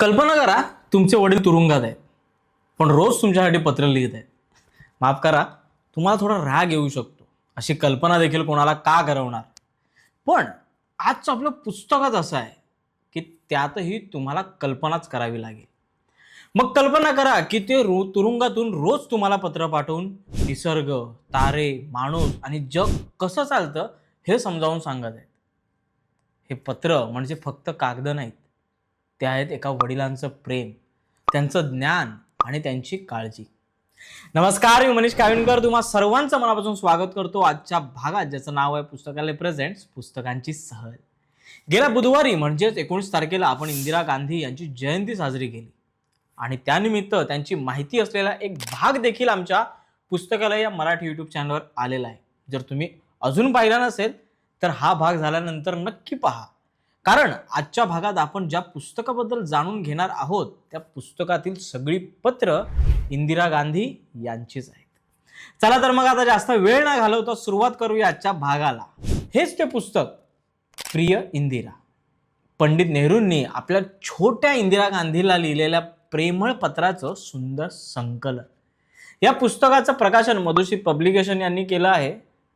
कल्पना करा तुमचे वडील तुरुंगात आहेत. पण रोज तुमच्यासाठी पत्र लिहित आहेत. माफ करा तुम्हाला थोडा राग येऊ शकतो. अशी कल्पना देखील कोणाला का करवणार? पण आजचं आपलं पुस्तकच असं आहे की त्यातही तुम्हाला कल्पनाच करावी लागेल. मग कल्पना करा की ते रो तुरुंगातून रोज तुम्हाला पत्र पाठवून निसर्ग तारे माणूस आणि जग कसं चालतं हे समजावून सांगत आहेत. हे पत्र म्हणजे फक्त कागद नाहीत. ते आहेत एका वडिलांचं प्रेम त्यांचं ज्ञान आणि त्यांची काळजी. नमस्कार मी मनीष काविणकर. तुम्हा सर्वांचं मनापासून स्वागत करतो आजच्या भागात ज्याचं नाव आहे पुस्तकालय प्रेझेंट्स पुस्तकांची सहल. गेल्या बुधवारी म्हणजेच एकोणीस तारखेला आपण इंदिरा गांधी यांची जयंती साजरी केली. आणि त्यानिमित्त त्यांची माहिती असलेला एक भाग देखील आमच्या पुस्तकालय या मराठी यूट्यूब चॅनलवर आलेला आहे. जर तुम्ही अजून पाहिला नसेल तर हा भाग झाल्यानंतर नक्की पहा. कारण आजच्या भागात आपण ज्या पुस्तकाबद्दल जाणून घेणार आहोत त्या पुस्तकातील सगळी पत्र इंदिरा गांधी यांचीच आहेत. चला तर मग आता जास्त वेळ न घालवता सुरुवात करूया आजच्या भागाला. हेच ते पुस्तक प्रिय इंदिरा. पंडित नेहरूंनी आपल्या छोट्या इंदिरा गांधीला लिहिलेल्या प्रेमळ पत्राचं सुंदर संकलन. या पुस्तकाचं प्रकाशन मधुशी पब्लिकेशन यांनी केलं आहे.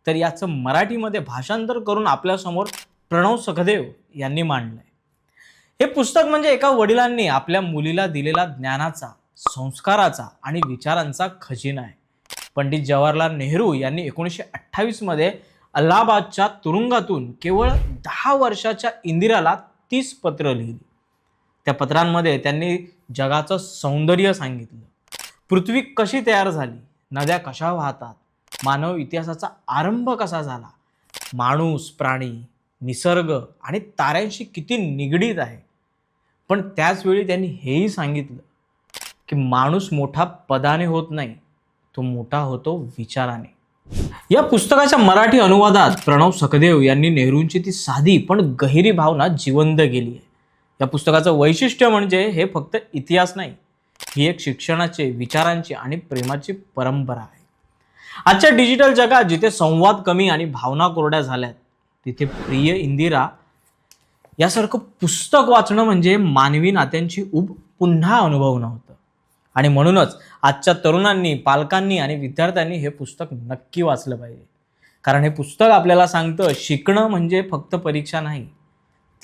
तर याचं मराठीमध्ये भाषांतर करून आपल्यासमोर प्रणव सखदेव यांनी मांडलं आहे हे पुस्तक म्हणजे एका वडिलांनी आपल्या मुलीला दिलेला ज्ञानाचा संस्काराचा आणि विचारांचा खजिना आहे. पंडित जवाहरलाल नेहरू यांनी एकोणीसशे अठ्ठावीसमध्ये अलाहाबादच्या तुरुंगातून केवळ दहा वर्षाच्या इंदिराला तीस पत्र लिहिली. त्या पत्रांमध्ये त्यांनी जगाचं सौंदर्य सांगितलं. पृथ्वी कशी तयार झाली? नद्या कशा वाहतात? मानव इतिहासाचा आरंभ कसा झाला? माणूस प्राणी निसर्ग आणि ताऱ्यांशी किती निगडीत आहे. पण त्याचवेळी त्यांनी हेही सांगितलं की माणूस मोठा पदाने होत नाही तो मोठा होतो विचाराने. या पुस्तकाच्या मराठी अनुवादात प्रणव सखदेव यांनी नेहरूंची ती साधी पण गहिरी भावना जिवंत केली आहे. या पुस्तकाचं वैशिष्ट्य म्हणजे हे फक्त इतिहास नाही ही एक शिक्षणाचे विचारांची आणि प्रेमाची परंपरा आहे. आजच्या डिजिटल जगात जिथे संवाद कमी आणि भावना कोरड्या झाल्यात तिथे प्रिय इंदिरा यासारखं पुस्तक वाचणं म्हणजे मानवी नात्यांची ऊब पुन्हा अनुभवणं होतं आणि म्हणूनच आजच्या तरुणांनी पालकांनी आणि विद्यार्थ्यांनी हे पुस्तक नक्की वाचलं पाहिजे. कारण हे पुस्तक आपल्याला सांगतं शिकणं म्हणजे फक्त परीक्षा नाही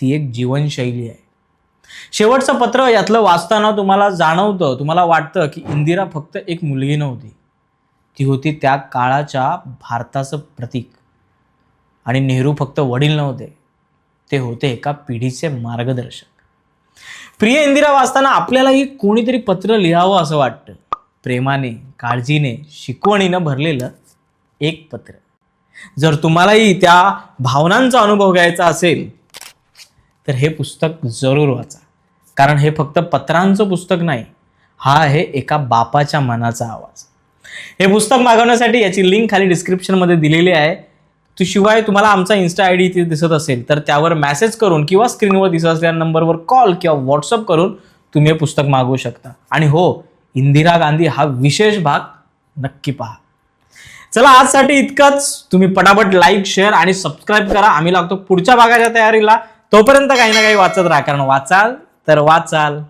ती एक जीवनशैली आहे. शेवटचं पत्र यातलं वाचताना तुम्हाला जाणवतं तुम्हाला वाटतं की इंदिरा फक्त एक मुलगी नव्हती. ती होती त्या काळाच्या भारताचं प्रतीक. आणि नेहरू फक्त वडील नव्हते ते होते एका पिढीचे मार्गदर्शक. प्रिय इंदिरा वाचताना आपल्यालाही कोणीतरी पत्र लिहावं असं वाटतं. प्रेमाने काळजीने शिकवणीनं भरलेलं एक पत्र. जर तुम्हालाही त्या भावनांचा अनुभव घ्यायचा असेल तर हे पुस्तक जरूर वाचा. कारण हे फक्त पत्रांचं पुस्तक नाही हा आहे एका बापाच्या मनाचा आवाज. हे पुस्तक मागवण्यासाठी याची लिंक खाली डिस्क्रिप्शनमध्ये दिलेली आहे. तू शिवाय तुम्हाला आमचा इन्स्टा आय डी इथे दिसत असेल तर त्यावर मॅसेज करून किंवा स्क्रीनवर दिसत असलेल्या नंबरवर कॉल किंवा व्हॉट्सअप करून तुम्ही हे पुस्तक मागवू शकता. आणि हो इंदिरा गांधी हा विशेष भाग नक्की पहा. चला आजसाठी इतकंच. तुम्ही पटापट लाईक शेअर आणि सबस्क्राईब करा. आम्ही लागतो पुढच्या भागाच्या तयारीला. तोपर्यंत काही ना काही वाचत राहा कारण वाचाल तर वाचाल.